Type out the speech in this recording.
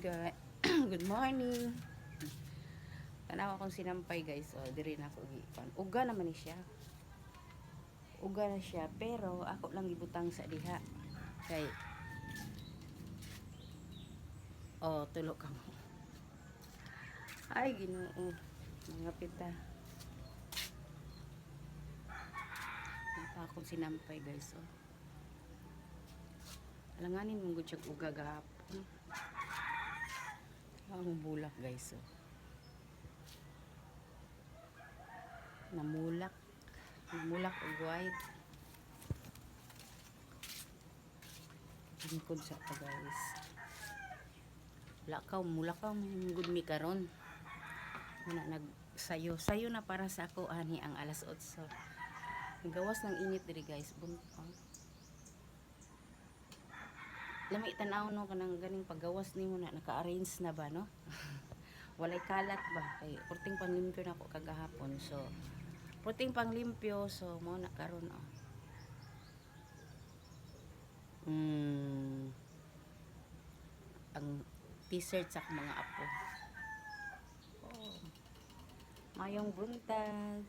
guys. Good morning. Tanaw akong sinampay guys. O, diri na ako gipan. Uga naman ni siya. Uga na siya. Pero ako lang ibutang sa diha. Kay Oh, tulo ka mo. Ay, ginoo. Mga pita. Ito akong sinampay guys. Oh. Alanganin mong gud siyang uga gahapon. Ang bulak guys. Oh. Namulak. Namulak og white. Lingkod sa pa guys. Lakaw, mulakaw good mi karon. Muna nagsayo. Sayo na para sa ako ani ang alas 8. Gawas ng init diri guys. Buntong. Lami tanaw no kanang ganing paggawas nimo na naka-arrange na ba no? Walay kalat ba? Kay purting panglimpyo na ako kagahapon. So purting panglimpyo so mo na karon oh. Mm, ang t-shirt sa mga apo. Oh. Mayong buntag.